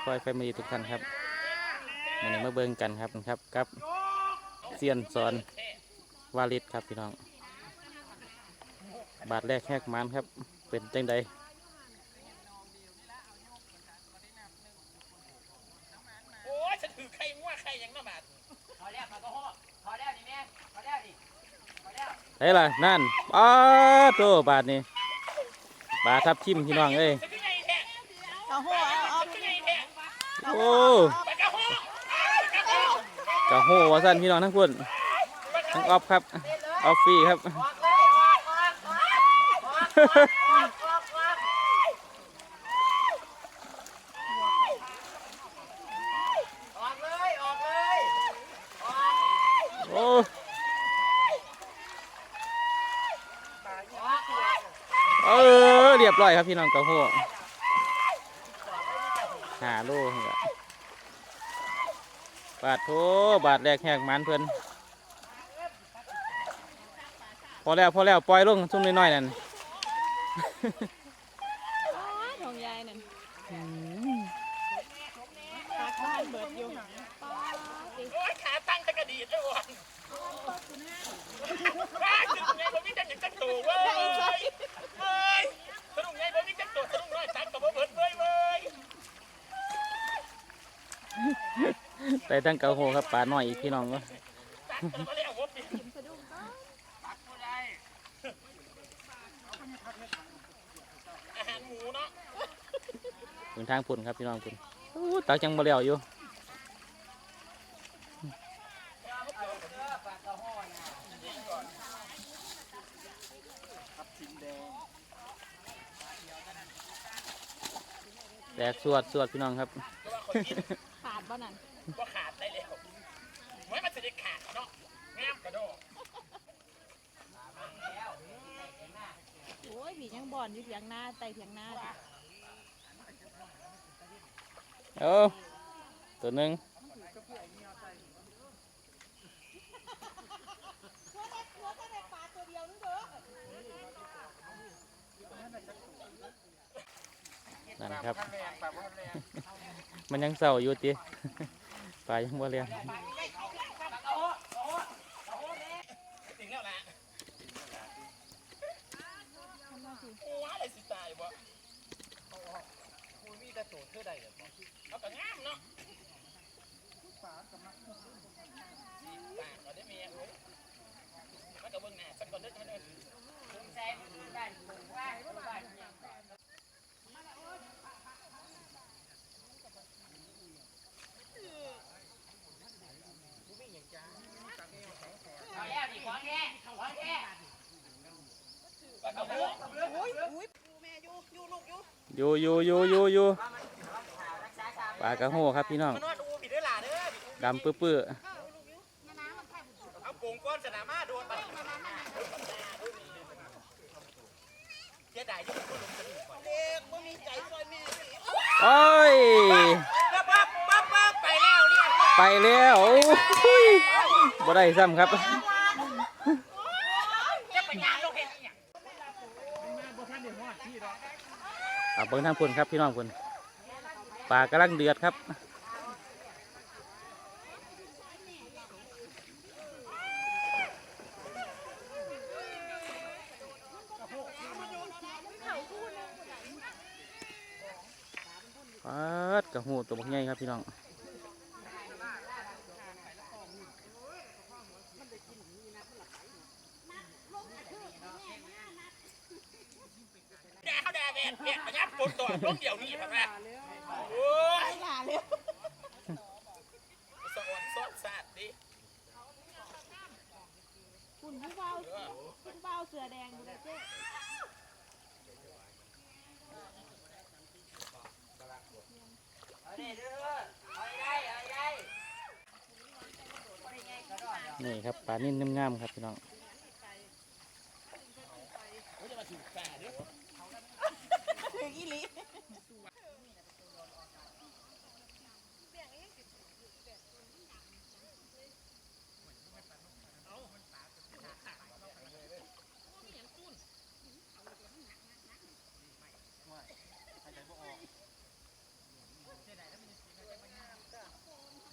พี่น้องไม่พ่อยแฟมิลี่ทุกท่านครับวันนี้มาเบิ่งกันครับนะครับกับเซียนสอนวาลิดครับพี่น้อง บาทแรกแหกมันครับ เป็นจังใดโอ้ยฉันถือใครง่วใครยังน่ะบาดพอแล้วพอก็ห่อพอแล้วนี่แม่พอแล้วนี่พอแล้วเฮ้ยล่ะนั่นป้าโตบาทนี่บาททับทิมพี่น้องเอ้ย โอ้ปากกาหัวปากกาหัวกะโหวาสั้นพี่น้องทั้งคนทั้งออฟครับออฟฟี่ครับออกเลยออกออกออกออกออกออกออกเลยออกเลยออกโอ้ออกออกเออเรียบร้อยครับพี่น้องกะโห หาโลนี่ล่ะบาทโถบาทแรกแหกมันเพื่อนพอแล้วพอแล้วปล่อยลงชุ่มน้อยๆนั่น ทองยายนั่นปากบ้านเบิดอยู่ป้าติ โอ้ยขาตั้งตะกระดีดเลยวันว้าถึงไงผมมีจังอย่างจังตัวเว้ยเว้ยสนุกไงผมมีจังตัวสนุกน้อยตักกับผมเบิดเว้ยเว้ย แต่ตั้งกะโหครับปลาน้อยอีกพี่น้องก็ตักกับมาแล้วผมเปลี่ยนสะดุ้งป้าตักผู้ใดอาหารหมูเนาะถึงทางพุ่นครับพี่น้องพุ่นอู้ตักจังบ่เลี้ยวอยู่แตกสวดสวดพี่น้องครับก็ว่าคนกินขาดบ้านั่นว่าขาดได้แล้วไม่มันจะได้ขาดเนาะงามกระโดด โอ้ย ผียังบ่อนอยู่เถียงหน้าไตเถียงหน้าเอาตัวหนึ่งนั่นครับ มันยังเศร้าอยู่ติปลายังบ่เลี้ยง ถึงแล้วล่ะโอ้อะไรสิตายบ่ กระโดดเท่าใดเอาก็งามเนาะปากก็ได้เมียเว้ยมันก็เบิ่งหน้าสักก่อนเด้อมันเด้อใส่บ้านบ้านบ้านพอแล้วนี่ของแท้ข องแท้ปากกระโดดอยู่อยู่อยู่อยู่อยู่ปลากระโหครับพี่น้องมันนอนอูผิดด้วยล่ะเด้อดำปื้อปื้อเอาโป่งก้อนสนามมาโดนไปเจ๊ได้ที่มันลงกระดูกก่อนเด็กบ่มีใจซอยแม่โอ้ยปั๊บปั๊บปั๊บปั๊บไปแล้วเรียกไปแล้วโอ้ยบ่ได้ซ้ำครับ จะไปงานโลกเห็นอีหยัง เอาเบิ่งทางพุ่นครับพี่น้องพุ่นปลากำลังเดือดครับปัดกระหูตัวบักใหญ่ครับพี่น้อง แด่เขาแด่แม่แม่มายับปนตัวล้มเดี่ยวนี่ครับแม่โอ้ย หลาเลย สะออนซอดสาดดิ คุณผู้เบาผู้เบาเสือแดงดูเลยเจ๊ เอาได้เด้อเอาได้ นี่ครับปลานิ่นงามๆครับพี่น้อง ถึง อีหลี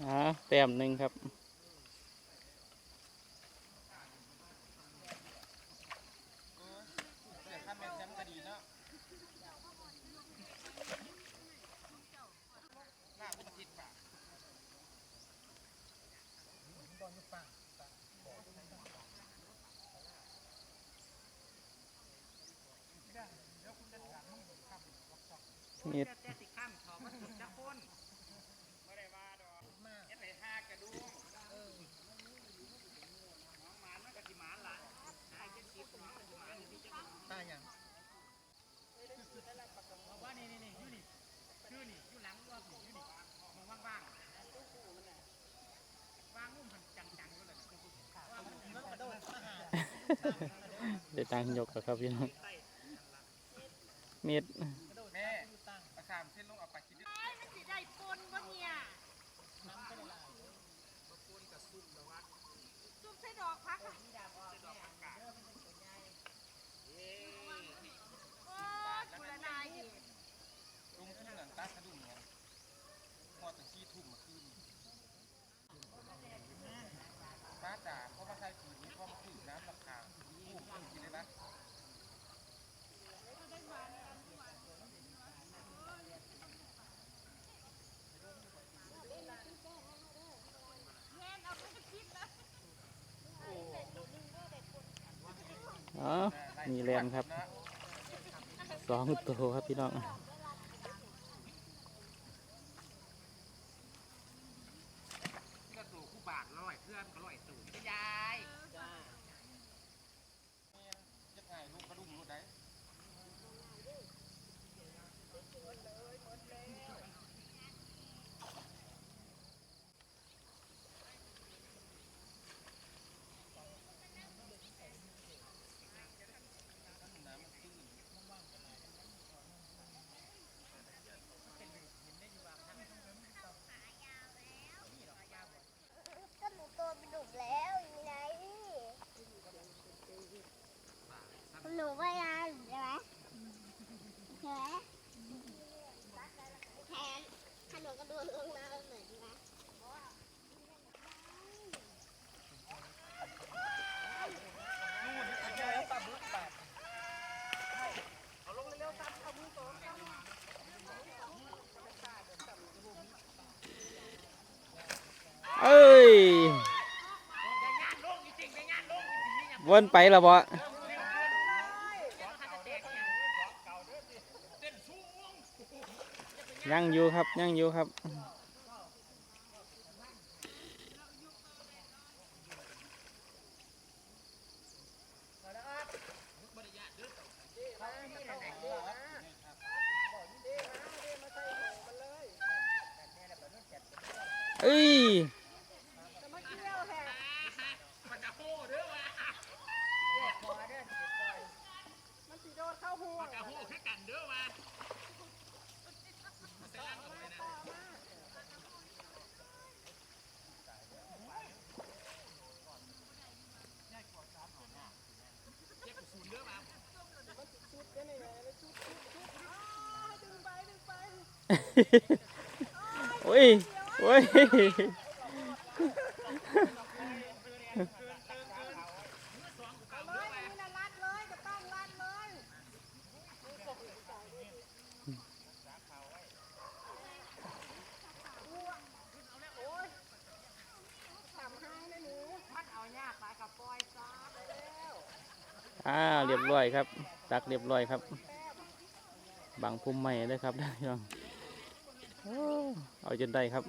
อ่าแต้มหนึ่งครับ นี่ แต่สิข้ามเขามาสุดจะคน ได้ตังยกแล้วครับพี่น้องเม็ด แม่ประสามเส้นลงเอาปลาคิด มันสิได้ปนบ่เนี่ยซุปใส่ดอกพักอะโอ้ยคุณละนายอีก ลุงขึ้นหลังตาสะดุ้งเนี่ยพอตั้งสี่ทุ่มมาคืนป้าจ๋าเขามาใส่ถุงนี้เพราะมันคือน้ำราคาอู้ขึ้นกินได้ปะ อ๋อ มีแรงครับสองตัวครับพี่น้อง ก็ตู่คู่บาทร้อยเพื่อนก็ร้อยตู่จะยาย จ้า ยังไงลูกกระดุมลูกได้ ก็หนูโตเป็นหนุ่มแล้วยังไงหนูว่ายน้ำใช่ไหมใช่ไหมแทนถ้าหนูก็โดดลงน้ำเหมือนนะ เอ้ย วนไปและบ่ยังอยู่ครับยังอยู่ครับ เอ้ย กระหู้แค่กันเด้อมาโอ้ย โอ้ยอ่าเรีย บร้อยครับ ตักเรียบร้อยครับบังพุ่มใหม่เลยครับท่านผู้ชมโอ้เอาจนได้ครับ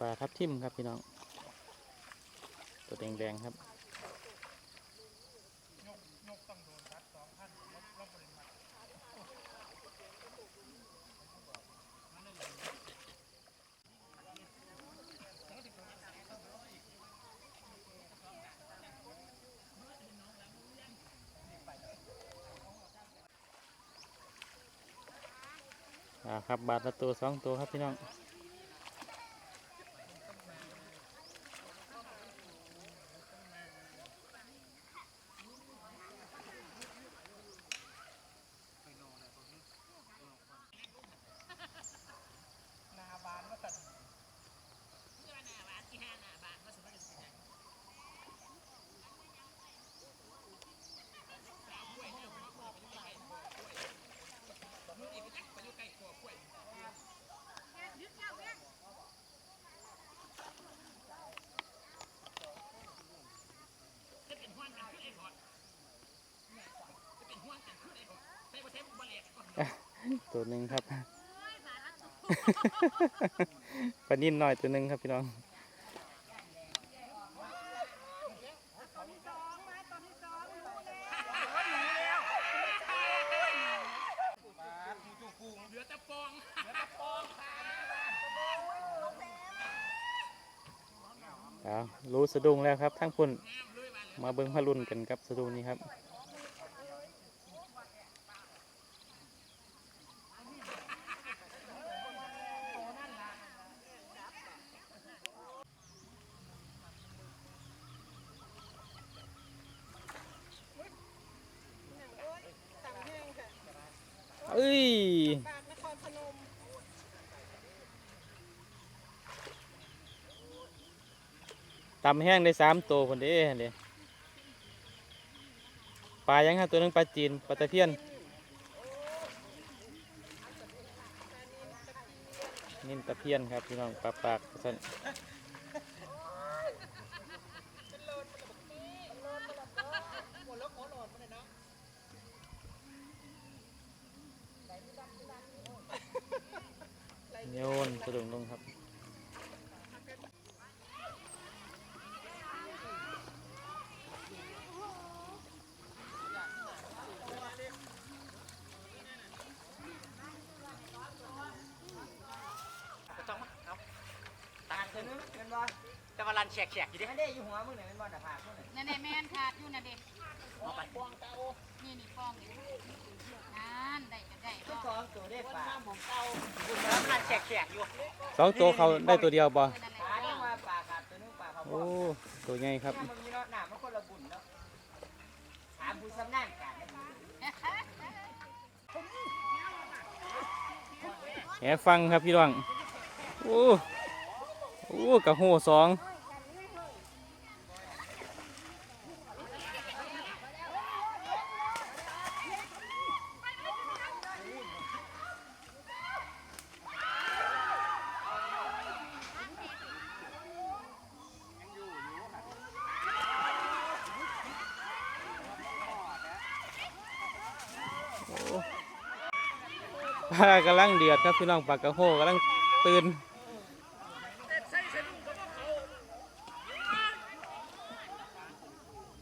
ปแต่ทาทับทิมครับพี่น้อง แดงๆครับอ่าครับบาทละตัวสองตัวครับพี่น้อง ตัวหนึ่งครับปลานิ่นหน่อยตัวหนึ่งครับพี่น้องรู้สะดุ้งแล้วครับทั้งพุ่นมาเบิ้งพะรุ่นกันครับสะดุ้งนี้ครับ เอ้ย ตำแห้งได้สามตัวคนเด้เด้ปลายังครับตัวนึงปลาจีนปลาตะเพียนนิ่นตะเพียนครับพี่น้องปลาปากสันโยนสะดุ้งลงครับ ต้องมาเอาตาตัวนึง เป็นบ่แต่ว่ารันแฉกๆอยู่ดิไม่ได้อยู่หัวมึงเนี่ยเป็นบ่หน้าผากมึงเนี่ยนั่นแหละแม่นขาดอยู่นะเด็กเอาไปนี่นี่ฟองนี่นั่นได้จะได้ทุบ่กสองตัวได้ปากคุณแล้วรันแฉกๆอยู่สองตัวเขาได้ตัวเดียวบ่นั่นแหละปากยังว่าปากขาดตัวนึงปากเขาบโอ้อกตัวใหญ่ครับเนี่ยมึงมีเนาะหน้ามันคนละบุญเนาะถามผู้สำนักการนะมึงแหฟังครับพี่น้องโอ้ โอ้กระโหสองปลากำลังเดือดครับพี่น้องปลากระโหกำลังตื่น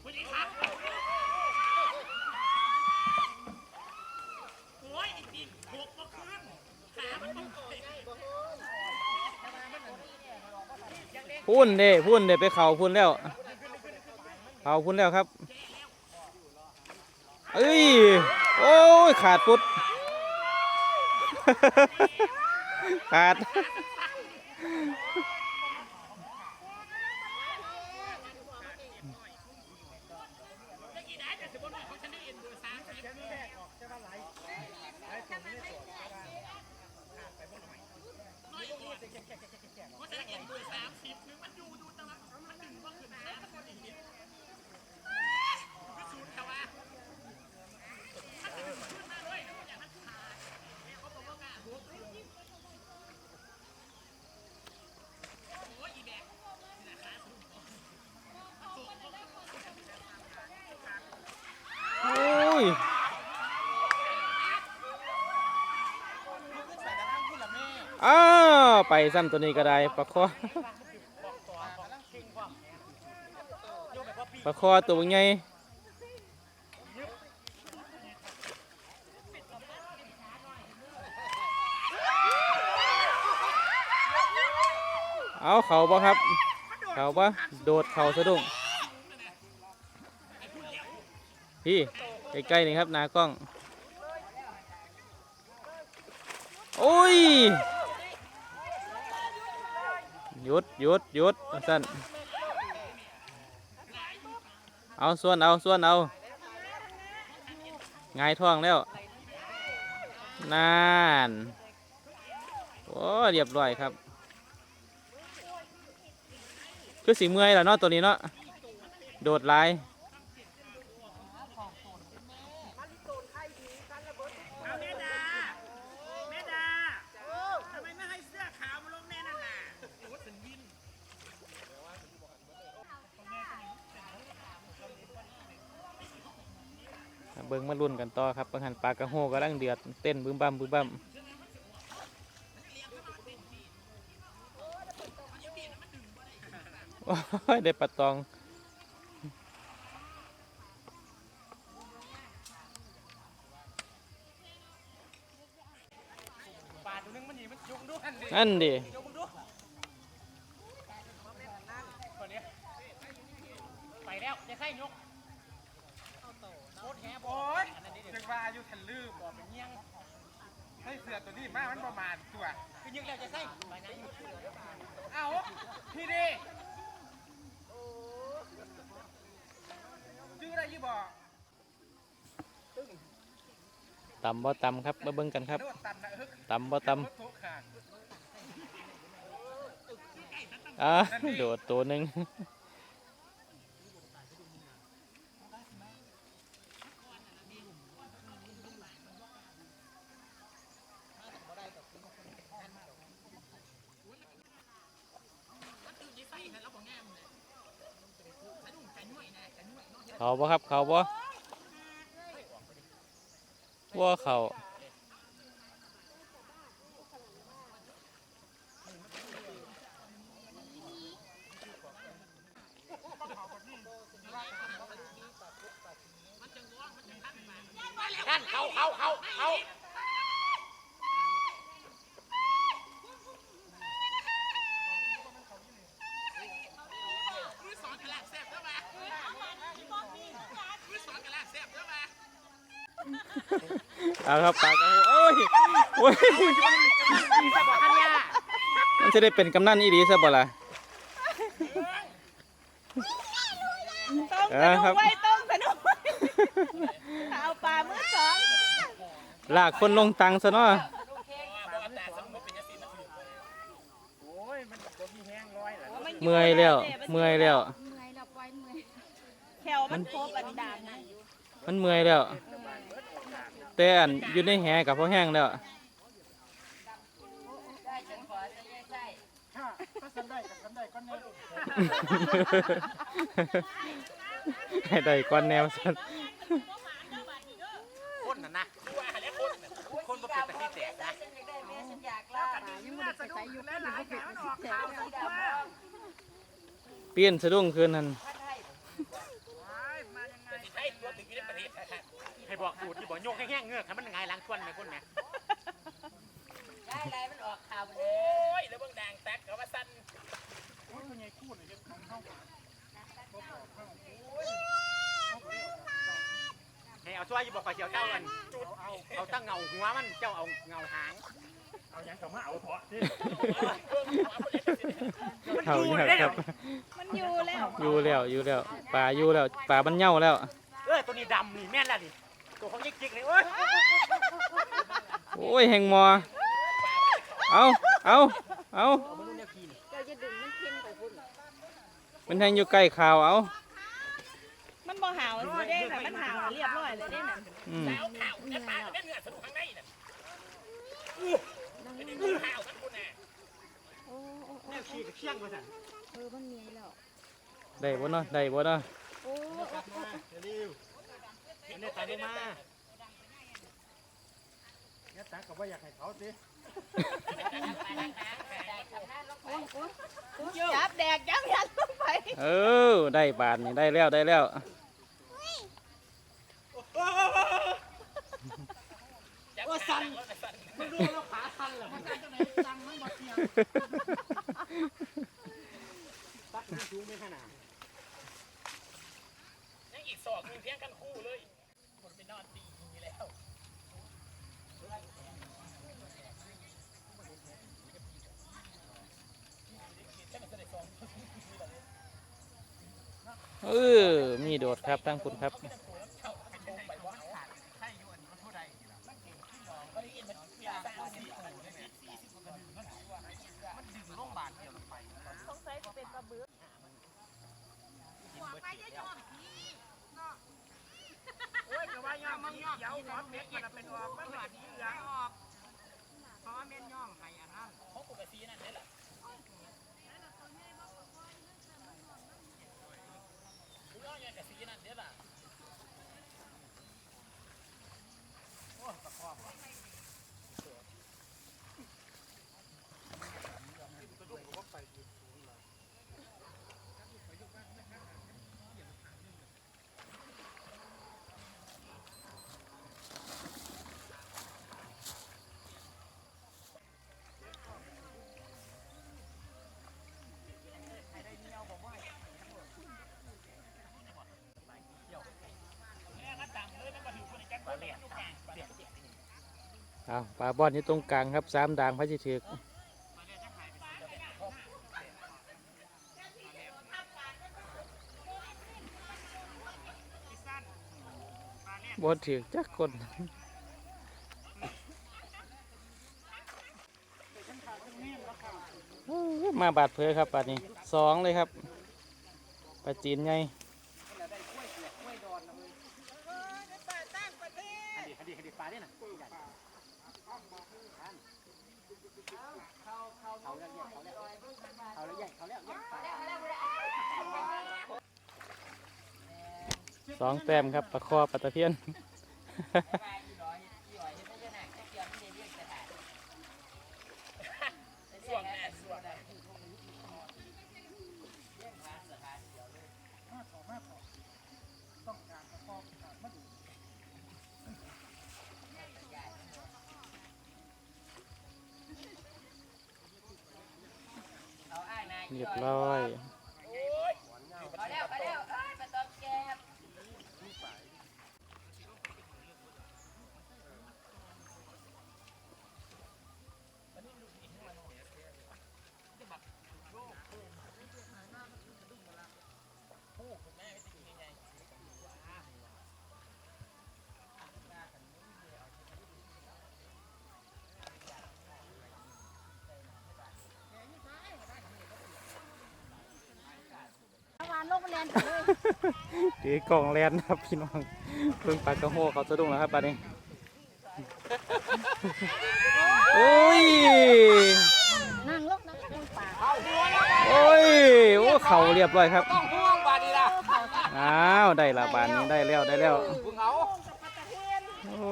ผู้หญิงครับโอ้ยไอ้ดินหกมาขึ้นขามันต้องไป พุ่ นเด้พุ่นเด้ไปเข่าพุ่นแล้วเข่าพุ่นแล้วครับเอ้ยโอ้ยขาดปุ๊ดขาด ไปซ้ำตัวนี้ก็ได้ปลาคอปลาคอตัวใหญ่เอาเข่าป่ครับ เข่าป่โดดเข่าสะดุ้งพี่ใกล้ๆนี่ครับนากล้อง โอ้ย หยุดหยุดหยุดสั้นเอาส่วนเอาส่วนเอาไงายท่องแล้วนานโอ้เรียบร้อยครับ คือสีเมื่อยแล้วเนาะตัวนี้เนาะโดดลาย เอาแม่ดาแม่ดาทำไมไม่ให้เสื้อขาวมาลงแน่นั่นน่ะโอ้สันยิน เบิ่งมารุ่นกันต่อครับบางหันปลากระโหกำลังเดือดเต้นบึ้มบั่มบึ้มบั่มโอ้ยได้ปลาตองอันึงมันหนีมันยุงด้วยดิ นั่นดิ ยุงด้วยคนนี้ไปแล้วจะใครยกโคตรแฮบโอ้ยถึงว่าอายุทันลืมบอกเป็นเงี้ยงให้เสือตัวนี้มากมันประมาณตัวคือยิงแล้วจะใส่ไปไหนเอาพี่ดีชื่ออะไรยี่บอก ตำบ่ตำครับมาเบิ่งกันครับตำบ่ต่ำอะโดดตัวหนึ่งเขาบ่ครับ เขาบ่ว่าเขา นั่นเขาเขาเขาเขา เอาครับปากกระโหโอ้ยโอ้ยมันจะได้เป็นกำนันอีดีซะบ่ล่ะต้องเอสอนุครักบไว้ต้องสนุกไว้ถ้าเอาปลามือสองลากคนลงตังซะเนาะโอ้ยมันก็มีแห้งร้อยแหละเมื่อยแล้ว เมื่อยแล้วเมื่อยเราปล่อยเมื่อยแถวมันโคบอันดามนะมันเมื่อยแล้ว แต่อันอยู่ในแหกับพอแห้งแล้วได้ฉันขอจะได้ใส่ก็สันได้กับสันได้ก็แน่ให้ได้ก้อนแนวสันคนน่ะนะว่าแล้วคนน่ะคนบ่เป็นตะกี้แตกนะฉันอยากได้แม่ฉันอยากลาบยังไม่ได้สะดุ้งแล้วหลายแถวดอกขาวสีดำเปลี่ยนสะดุ้งคืนนั้น ให้บอกสูตรที่บอกโยก แห้งๆเงือกให้มันไงล้างทวนไหมคนแม่ได้ไรมันออกข่าวเลโอ้ยยแล้วเบิ่งแดงแตกกับว่าสั้นโอ้ยมันใหญ่คู่เลยจะเข้าให้เอาช่วยอยู่บอกไปเสียวเจ้ากันจุดเอาตั้งเงาหัวมันเจ้าเอาเงาหางเอาอย่างกับมาเอาเถอะเขาอยากครับมันอยู่แล้วอยู่แล้วอยู่แล้วปลาอยู่แล้วปลามันเหย่าแล้วเออตัวนี้ดำนี่แม่นแล้วนี่ ตัวเขาจิกๆเลยโอ้ยโอ้ยแหงมอ เอาเอาเอาเจ้าจะดึงมันทิ้งไปพุ่นมันแทงอยู่ใกล้ข่าวเอามันบ่หาวสิเด้แต่มันหาวเรียบร้อยเลยเด้น่ะอืมเมื่อยแล้วแม่เนื้อสนุกข้างในน่ะนั่งไม่เได้ดูข่าวมันคุณน่ะโอ้โอ้โอ้แม่ขี้กับเชี่ยงมาสั่นเออมันเมื่อยแล้วได้บ่เนาะได้บ่เนาะโอ้โอ้โอ้โอ้เร็ว อันนี้ตายได้มาเนี่ยตากับว่าอยากให้เขาสิได้จับแดกจับยันลงไปเออ ได้บาทนี่ได้แล้วได้แล้วว่าสั่นมันดูแล้วขาสั่นเหรอมันสั่นจังไหนสั่นมันบ่เที่ยงตักมันสูงไม่ขนาดยังอีกศอกหนึงเพียงกันคู่เลยคนไปนอนตีอย่างนี้แล้ว เออมีโดดครับตั้งคุณครับ สงสัยจะเป็นปลาบึก โอ้ยแต่ว่าย่อมมันย่อมเดี๋ยวหอมเม็ดมันเป็นออกมันเป็นสีเหลืองออกเพราะว่าเม็ดย่อมให้อันนั้น เขาปกตินั่นได้หรอกูย่อยังกับสีนั่นเด้อล่ะ เอาปลาบอนอยู่ตรงกลางครับสามด่างพระจิถือกบอถือกจักคนมาบาดเพอครับปลานี้สองเลยครับปลาจีนไง คดีคดีปลาเนี่ยนะเขาแล้วเขาแล้วเขาแล้วเขาแล้วเขาแล้ว สองแต้มครับปลาคอปลาตะเพียนส่วงแน่ส่วงเรียบร้อย มาแล้วมาแล้วเอ้ยมาตบแก้ม วานลงมา แลนไปเลยถือกล่องแลนครับพี่น้องเพิ่งปลากระโหเขาสะดุ้งแล้วครับปลานี้โอ้ยนั่งลงนั่งลงป่าโอ้ยโอ้เข่าเรียบร้อยครับต้องห่วงปลาดีละอ้าวได้ละบานนี้ได้แล้วได้แล้วพึ่งเขาโอ้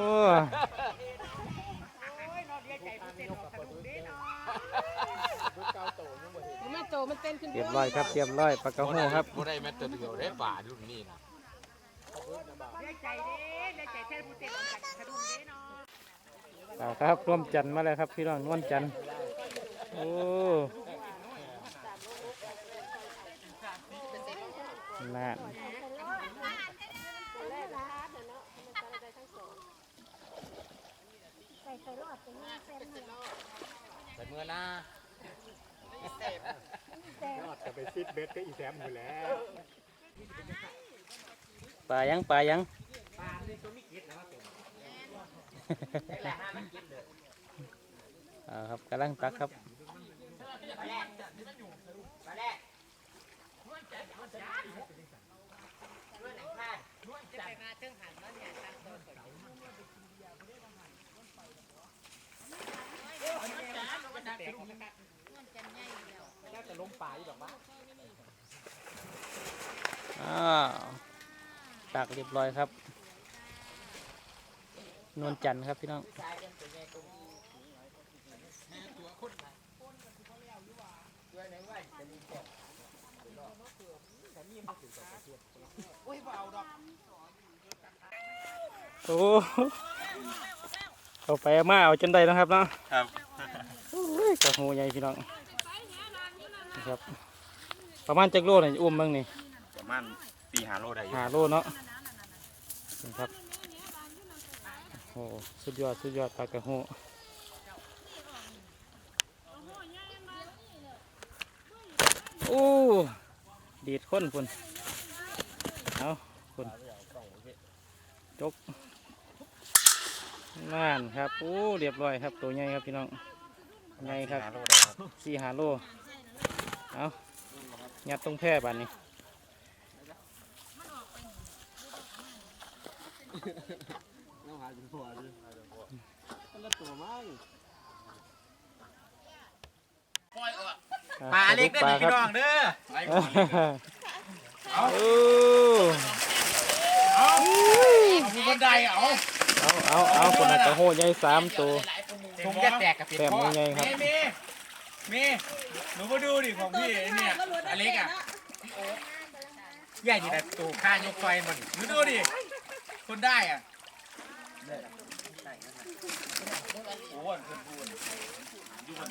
แม่โจมันเต้นขึ้นเรียบร้อยครับเรียบร้อยปลากระโหครับ บ่ได้แม้แต่เดียวได้ป่ารุ่นนี้นะเอาครับร่วมจันทร์มาแล้วครับ พี่น้องนวลจันทร์โอ้น่าใส่ใส่รอดต รงนี้เส้นหนึ่งแต่เมื่อหน้าจะไปซิดเบ็ดก็อีแซมอยู่แล้วปลายังปลายังปลาในตัวมิกิดนะว่าเป็นอ่าครับกำลังตักครับ จะไปมาถึงหันแล้วเนี่ยตั้งต้นก่อนน่าจะล้มปลาอยู่แบบว่าอ้าวตักเรียบร้อยครับ นวลจันทร์ครับพี่น้องชายเป็นตัวใหญ่ตรงนี้โอ้เอาไปเอามาเอาจนได้นะครับเนาะครับ โอ้ยกระหูใหญ่พี่น้องนี่ ครับ ประมาณจักโลนี่อุ้มบ้างนี่ประมาณสี่หาโลได้อยู่หาโลเนาะนี่ครับโอ้โหสุดยอดสุดยอดปลากระหูโอ้ดีดข้นพุ่นเอาพุ่นจกนั่นครับโอ้เรียบร้อยครับตัวใหญ่ครับพี่น้องใหญ่ครับหาโล ได้ครับสี่หาโลเอายัดตรงแพร่บานนี้ปลาเล็กเด้อนี่พี่น้องเด้อเอาเอามีคนใดเอาเอาเอาเอาคนละกระโหใหญ่สามตัวถุงจะแตกกับแต้มยังไงครับเมย์เมย์หนูมาดูดิของพี่ไอ้เนี่ยอเล็กอะใหญ่ดีแต่ตูข้ายกไฟมันหนูดูดิ คนได้อะโอ้ยคน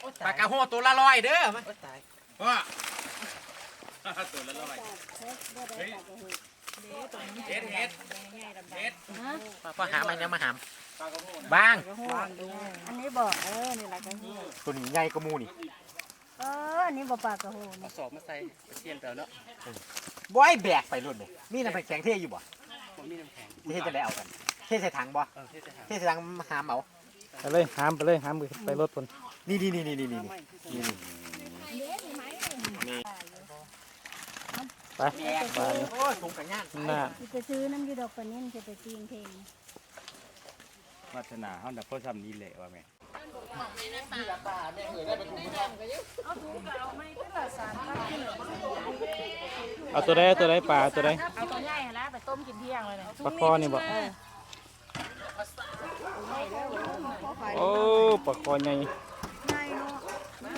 พูดปลากระโหตัวละร้อยเด้อมันว่าตัวละร้อยเฮ้ยเฮ็ดเฮ็ดเฮ็ดพอหามันยังมาหาม บางอันนี้บอกเออนี่แหละกระหูตัวนี้ใหญ่กว่ามูนี่เอออันนี้บอกปลากระหูนี่สอบมาใส่เทียนเปล่าเนาะบ่ไอ้แบกไปรุ่นเลยมีน้ำแข็งเทอยู่บ่ผมมีน้ำแข็งเทจะได้เอากัน เทใส่ถังบ่เออเทใส่หาเทใส่ถังหามเอาไปเลยหามไปเลยหามไปรถคนนี่นี่นี่นี่นี่นี่นี่ไปบานนี้โอ้ยถุงกันย่านหน้าจะซื้อน้ำยูดอกปลานิ่มจะไปจีนเพลง วัฒนาเฮาดับเพิ่นทำนี้แหละว่าแม่เอาตัวใดเอาตัวใดปลาเอาตัวใดเอาตัวใหญ่แล้วไปต้มกินเที่ยงเลยเนี่ยปลาคอนี่บ่โอ้ปลาคอใหญ่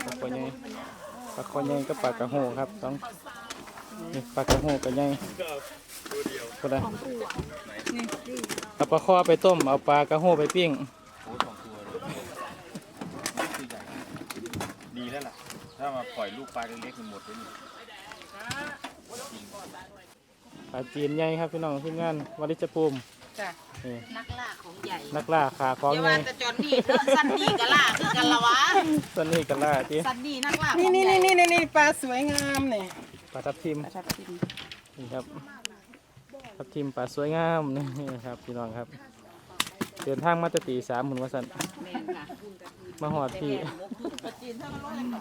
ปลาคอใหญ่ปลาคอใหญ่กับปลากระโหครับสองนี่ปลากระโหกับใหญ่ตัวใด เอาปลาคอไปต้ม เอาปลากระโหไปปิ้งดีแล้วล่ะ ถ้ามาปล่อยลูกปลาเล็กๆมันหมดเลยนี่ปลาจีนใหญ่ครับพี่น้องทีมงานวริจภูมิจ้ะนี่นักล่าของใหญ่นักล่าขาของเดี๋ยวใหญ่ว่าแต่จอนนี่เด้อสันนี่ก็ล่าคือกันละวะส่วนนี้กันล่าจีสันนี่นักล่าขนี่องนี่ใหญ่นี่นี่นี่ปลาสวยงามเนี่ยปลาทับทิมปลาทับทิมนี่ครับ ทับทิมปลาสวยงามนี่ครับพี่น้องครับ เดินทางมาแตตีสามหมุนวัสันแม่นค่ะมาหอดพี่แม่นบ่คือปลาจีนเท่านั้นเลย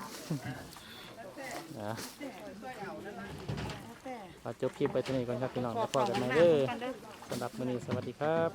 นะเราจบคลิปไปที่นี่ก่อนครับพี่น้องแล้วพอกันใหม่เด้อสำหรับมื้อนี้สวัสดีครับ